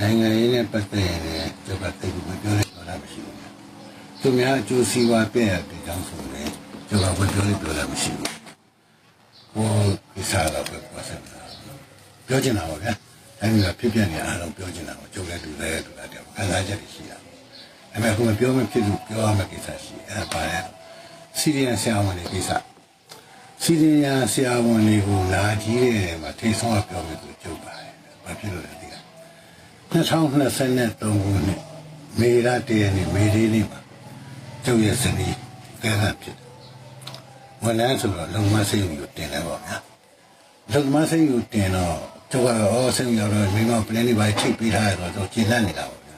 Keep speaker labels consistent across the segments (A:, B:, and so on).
A: နိုင်ငံရေးနဲ့ပတ်သက်ရင်လည်းကျွန်တော်သိဘူးမပြောလိုက်တော့မရှိဘူးသူများအကျိုးစီးပွားပြည့်ရတဲ့ကြောင့်ဆိုရင်ကျွန်တော်ပြောလိုက်ပြောလည်းမရှိဘူးဟိုကိစ္စတော့ပဲပြောစမ်းတာပြောချင်တာပါဗျာအဲဒီကဖြစ်ပြနေအားလုံးပြောချင်တာကိုကျုပ်လည်းတူတယ်တူတယ်တဲ့ခံစားချက်တွေရှိတာဒါပေမဲ့ခုမပြောမဖြစ်လို့ပြောရမယ့်ကိစ္စရှိအဲဒါပါလေစီရီယန်ဆရာဝန်တွေကိစ္စစီရီယန်ဆရာဝန်တွေကိုလာကြီးတဲ့မှာထိဆုံးအောင်ပြောမယ်ဆိုကြုတ်ပါတယ်ဘာဖြစ်လို့လဲဒီက 2023ခုနှစ်မေလတရနေ့မေလေးနေ့မှာကျုပ်ရဲ့ဇနီးကဲကဖြစ်တယ်ဝန်ထမ်းဆိုတော့လုံမစိတ်ကိုတင်တယ်ပေါ့ဗျာလုံမစိတ်ကိုတင်တော့ကျုပ်ကတော့အော်စိတ်ရောက်တော့မိမပလင်းလေးပါချိတ်ပေးထားရတော့ကျဉ်းလန့်နေတာပေါ့ဗျာ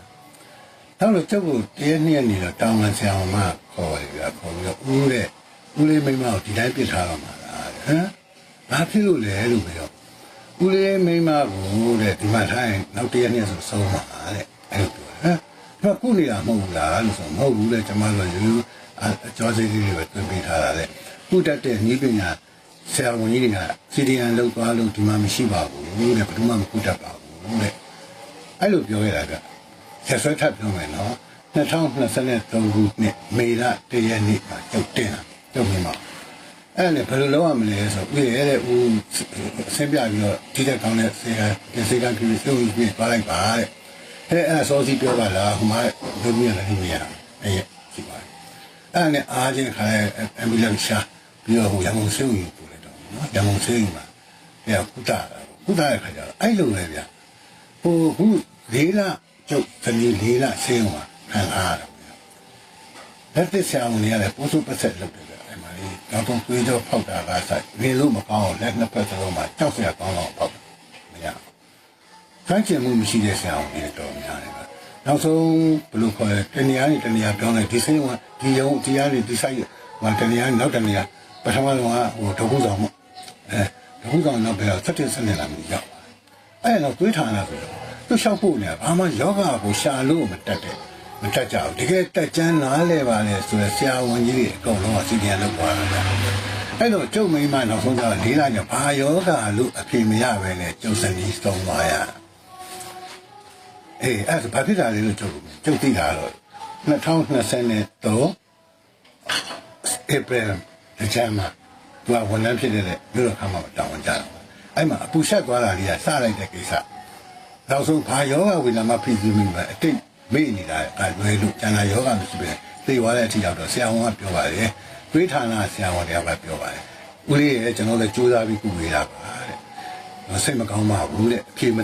A: နောက်လို့ကျုပ်ကိုတရနေ့နေတော့တောင်းပန်ဆရာမခေါ်တယ်ဗျာခေါ်ပြီးတော့ဦးတဲ့ဦးလေးမိမကိုဒီတိုင်းပြစ်ထားတော့မှာလားဟမ်ဘာဖြစ်လို့လဲလို့ပြော ဦးလေးမိန်းမကိုတဲ့ဒီမှာထိုင်နောက်တရက်နေ့ဆိုဆုံးပါတဲ့အဲ့လိုပြောဟမ်ဒီမှာကုနေတာမဟုတ်ဘူးလားလို့ဆိုမဟုတ်ဘူးလေကျွန်မတို့ယူအကျော်စီလေးတွေပဲတွင်ပေးထားတာလေကုတတ်တဲ့ဤပညာဆရာဝန်ကြီးတွေကစီဒီယန်လောက်သွားလို့ဒီမှာမရှိပါဘူးတဲ့ဘယ်သူမှမကုတတ်ပါဘူးတဲ့အဲ့လိုပြောရတာကဆက်ဆွဲထပ်ပြောမယ်နော်2023ခုနှစ်မေလတရက်နေ့မှာကျုပ်တင်တာကျုပ်မြင်ပါ အဲ့ဒါနဲ့ဘယ်လိုလုပ်ရမလဲဆိုတော့ဦးရဲ့တဲ့ဦးဆင်းပြပြီးတော့ဒီတဲ့ကောင်းတဲ့ဆေးကဆေးကပြီးစုံပြီးသွားလိုက်ပါတဲ့အဲ့အဲ့ဆောစီပြောပါလားဟိုမှာဒုမီရလည်းဒီမရအဲ့ရှိပါတယ်အဲ့နဲ့အားချင်းခါအမ်ဘီလန်ရှာပြီးတော့ဟိုရမုံဆေးကိုပို့လိုက်တော့နော်ရမုံဆေးမှာအဲ့ကုတာကုတာရဲ့ခါကျတော့အဲ့လိုပဲဗျာဟိုခုလေးလကျုပ်သမီးလေးလဆေးမှာခံထားရတယ်လက်သစ်ဆရာဝန်တွေကလည်းပိုးစုပတ်ဆက်လုပ်တယ်ဗျ အဲ့မှာလေနောက်ဆုံးသွေးကြောဖောက်တာကဆိုင်နေလို့မကောင်းအောင်လက်နှစ်ဖက်စလုံးမှာကြောက်စရာကောင်းအောင်ဖောက်တယ်မရဘူးကြိုက်ချင်မှုမရှိတဲ့ဆရာဝန်တွေတော်များတယ်ဗျနောက်ဆုံးဘယ်လိုခေါ်လဲတနေရာနဲ့တနေရာပြောင်းလိုက်ဒီစိတ်ကဒီရုံဒီရားတွေဒီဆိုင်ဟိုတနေရာနောက်တနေရာပထမဆုံးကဟိုဒုက္ခဆောင်မှုအဲဒုက္ခဆောင်နောက်ပဲဆက်တင်ဆက်နေလာမျိုးရောက်အဲ့တော့တွေးထားတာဆိုတော့သူလျှောက်ဖို့နေဘာမှယောဂကိုရှာလို့မတက်တဲ့ မတက်ကြဘူးတကယ်တက်ကြမ်းနားလဲပါလေဆိုတော့ဆရာဝန်ကြီးတွေအကုန်လုံးကစီပြန်လုပ်သွားတာဗျအဲ့တော့ကျုပ်မိမနောက်ဆုံးကျတော့လေးလာညဘာယောဂလို့အဖြေမရပဲနဲ့ကျုပ်စနီးဆုံးသွားရအေးအဲ့ဒါဘာဖြစ်တာလဲလို့ကျုပ်ကျုပ်သိတာတော့2023 April ဒီချမ်းမှာသူကဝန်ထမ်းဖြစ်နေတဲ့မြို့တော်ခမ်းမှာတောင်းဝန်ကြတာအဲ့မှာအပူဆက်သွားတာလေးကစလိုက်တဲ့ကိစ္စနောက်ဆုံးဘာယောဂဝိနာမဖြစ်ပြီးမှအတိတ် မေ့နေတာကလွယ်လို့ကျန်တာယောဂမရှိပဲသိသွားတဲ့အထိရောက်တော့ဆရာဝန်ကပြောပါတယ်တွေးဌာနဆရာဝန်တွေကပဲပြောပါတယ်ဦးလေးရဲ့ကျွန်တော်လည်းကြိုးစားပြီးကုပေးတာပါတဲ့စိတ်မကောင်းပါဘူးတဲ့အဖြေမ